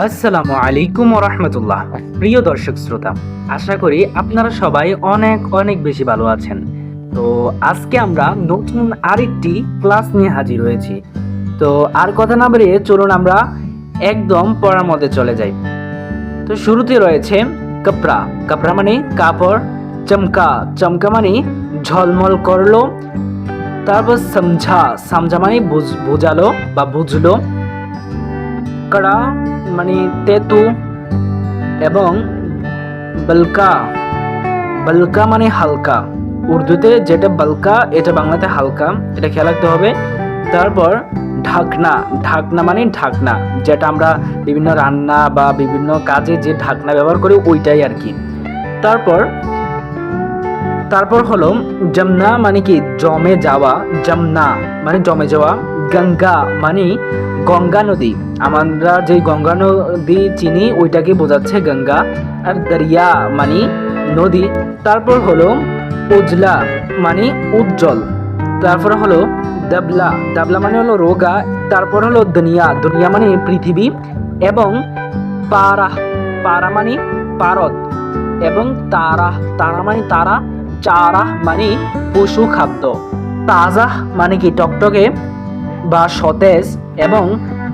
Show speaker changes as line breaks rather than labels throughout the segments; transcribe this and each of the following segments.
আসসালামু আলাইকুম রহমতুল্লাহ প্রিয় দর্শক শ্রোতা, আশা করি আপনারা সবাই অনেক অনেক বেশি ভালো আছেন। তো আজকে আমরা নতুন আরেকটি ক্লাস নিয়ে হাজির হয়েছি। তো আর কথা না বেরিয়ে চলুন আমরা একদম পড়ার মধ্যে চলে যাই। তো শুরুতে রয়েছে কাপড়া। কাপড়া মানে কাপড়, চমকা। চমকা মানে ঝলমল করল, তারপর সমঝা। সমঝা মানে বোঝালো বা বুঝলো। কড়া। মানে তেতু এবং বলকা। বলকা মানে হালকা। উর্দুতে যেটা বলকা, এটা বাংলাতে হালকা। এটা খেয়াল রাখতে হবে। তারপর ঢাকনা। ঢাকনা মানে ঢাকনা, যেটা আমরা বিভিন্ন রান্না বা বিভিন্ন কাজে যে ঢাকনা ব্যবহার করি, ওইটাই আর কি। তারপর তারপর হলো যমুনা মানে কি? জমে যাওয়া। জমনা মানে জমে যাওয়া। গঙ্গা মানে গঙ্গা নদী। আমরা যে গঙ্গা নদী চিনি, ওইটাকে বোঝাচ্ছে গঙ্গা আর দরিয়া মানে নদী। তারপর হলো উজলা মানে উজ্জ্বল। তারপর হলো দাবলা। দাবলা মানে হলো রোগা। তারপর হলো দুনিয়া। দুনিয়া মানে পৃথিবী এবং পারা পারা মানে পারদ এবং তারা। তারা মানে তারা, চারা মানে পশু খাদ্য। তাজা মানে কি টকটকে বা সতেজ এবং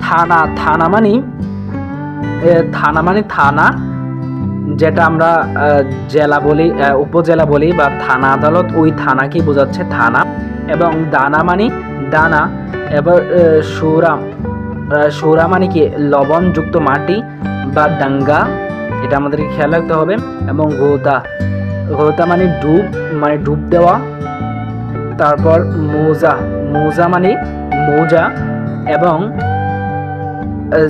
থানা থানা মানে থানা মানে থানা, যেটা আমরা জেলা বলি উপজেলা বলি বা থানা আদালত, ওই থানাকে বোঝাচ্ছে থানা এবং দানা মানে দানা এবার সুরা সুরা মানে কি লবণযুক্ত মাটি বা ডাঙ্গা এটা আমাদেরকে খেয়াল রাখতে হবে এবং গোতা গোতা মানে ডুব মানে ডুব দেওয়া, তারপর মোজা মোজা মানে মোজা এবং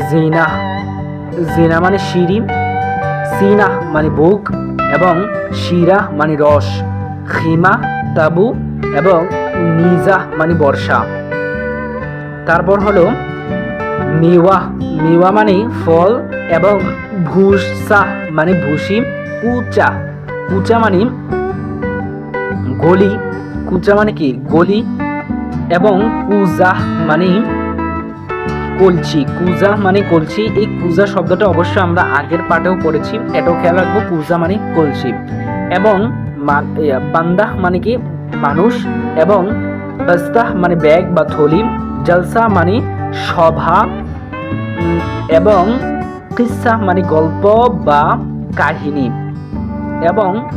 জিনা। জিনা মানে সিঁড়ি, সিনা মানে বুক এবং শিরা মানে রস। খিমা তাবু এবং নিজা মানে বর্ষা। তারপর হলো মিওয়া। মিওয়া মানে ফল এবং ভুসা মানে ভুসি। কুচা কুচা মানে গলি। কুচা মানে কি? গলি এবং কুজা মানে কলছি। কুজা মানে কলছি। এই কুজা শব্দটা অবশ্য আমরা আগের পাঠেও পড়েছি। এটাও খেয়াল রাখব কুজা মানে কলছি। এবং মা- ইয়া, বান্দা মানে কি? মানুষ। এবং বস্তাহ মানে ব্যাগ বা থলি। জলসা মানে সভা। এবং কিসা মানে গল্প বা কাহিনী। এবং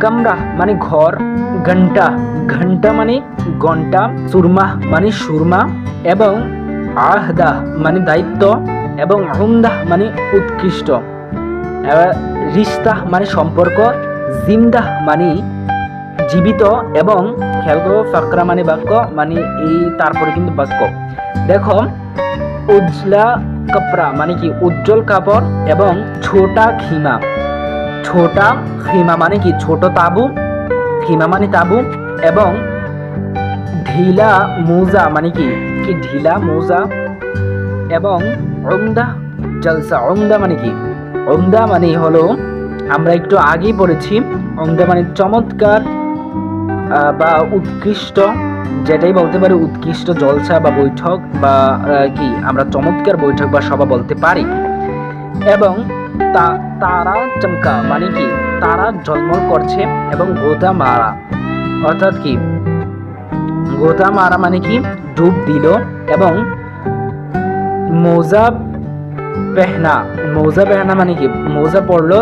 কামরা মানে ঘর ঘণ্টা ঘণ্টা মানে ঘণ্টা সুরমা মানে সুরমা এবং আহদাহ মানে দায়িত্ব এবং উমদাহ মানে উৎকৃষ্ট। এবার রিস্তা মানে সম্পর্ক জিন্দাহ মানে জীবিত এবং খেয়াল করো ফাকরা মানে বাক্য মানে এই তারপরে কিন্তু বাক্য। দেখো, উজলা কাপড়া মানে কি? উজ্জ্বল কাপড় এবং ছোটা খিমা। ছোটা খিমা মানে কি? ছোট তাবু। খিমা মানে তাবু। এবং ঢিলা মোজা মানে কি? কি ঢিলা মোজা? এবং অমদা জলসা। অমদা মানে কি? অমদা মানে হলো, আমরা একটু আগেই পড়েছি অমদা মানে চমৎকার বা উৎকৃষ্ট, যেটাই বলতে পারি উৎকৃষ্ট জলসা বা বৈঠক বা কি, আমরা চমৎকার বৈঠক বা সভা বলতে পারি। এবং তারা চমকা মানে কি? তারা ঝলমল করছে এবং গোদা মারা। অর্থাৎ কি? গোদা মারা মানে কি? ডুব দিল এবং মোজা পেহনা মোজা পেহনা মানে কি? মোজা পড়ল,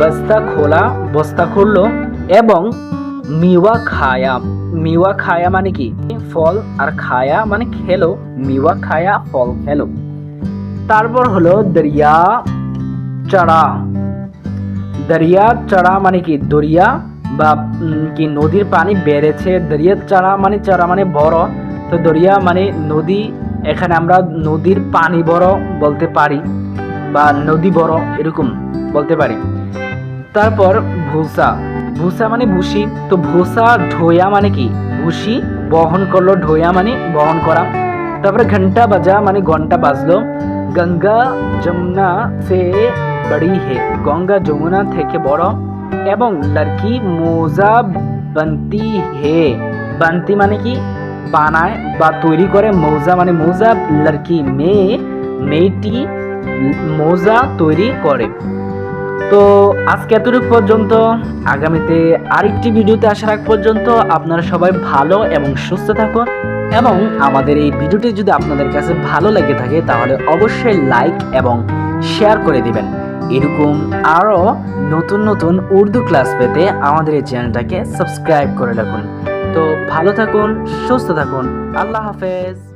বস্তা খোলা, বস্তা খুললো এবং মিওয়া খায়া মিওয়া খায়া মানে কি? ফল আর খায়া মানে খেলো, মিওয়া খায়া ফল খেলো। তারপর হলো দরিয়া চড়া। দরিয়া চড়া মানে কি? দরিয়া বা কি নদীর পানি বেড়েছে, দরিয়া চারা মানে চড়া মানে বড়। তো দরিয়া মানে নদী, এখানে আমরা নদীর পানি বড় বলতে পারি বা নদী বড় এরকম বলতে পারি। তারপর ভূসা ভূসা মানে ভুসি তো ভুসা ঢোয়া মানে কি? ভুসি বহন করল ঢোয়া মানে বহন করা। তারপরে ঘণ্টা বাজা মানে ঘণ্টা বাজলো। গঙ্গা যমুনা সে বড়ি হে, গঙ্গা যমুনা থেকে বড়। এবং লড়কি মোজা বান্তি হে। বান্তি মানে কি? বানায় বা তৈরি করে। মৌজা মানে মৌজা লড়কি মেয়ে মেয়েটি মোজা তৈরি করে। তো আজকে এতটুকু পর্যন্ত। আগামীতে আরেকটি ভিডিওতে আসার আগ পর্যন্ত আপনারা সবাই ভালো এবং সুস্থ থাকুন এবং আমাদের এই ভিডিওটি যদি আপনাদের কাছে ভালো লেগে থাকে তাহলে অবশ্যই লাইক এবং শেয়ার করে দিবেন। এরকম আরও নতুন নতুন উর্দু ক্লাস পেতে আমাদের এই চ্যানেলটাকে সাবস্ক্রাইব করে রাখুন। তো ভালো থাকুন, সুস্থ থাকুন। আল্লাহ হাফেজ।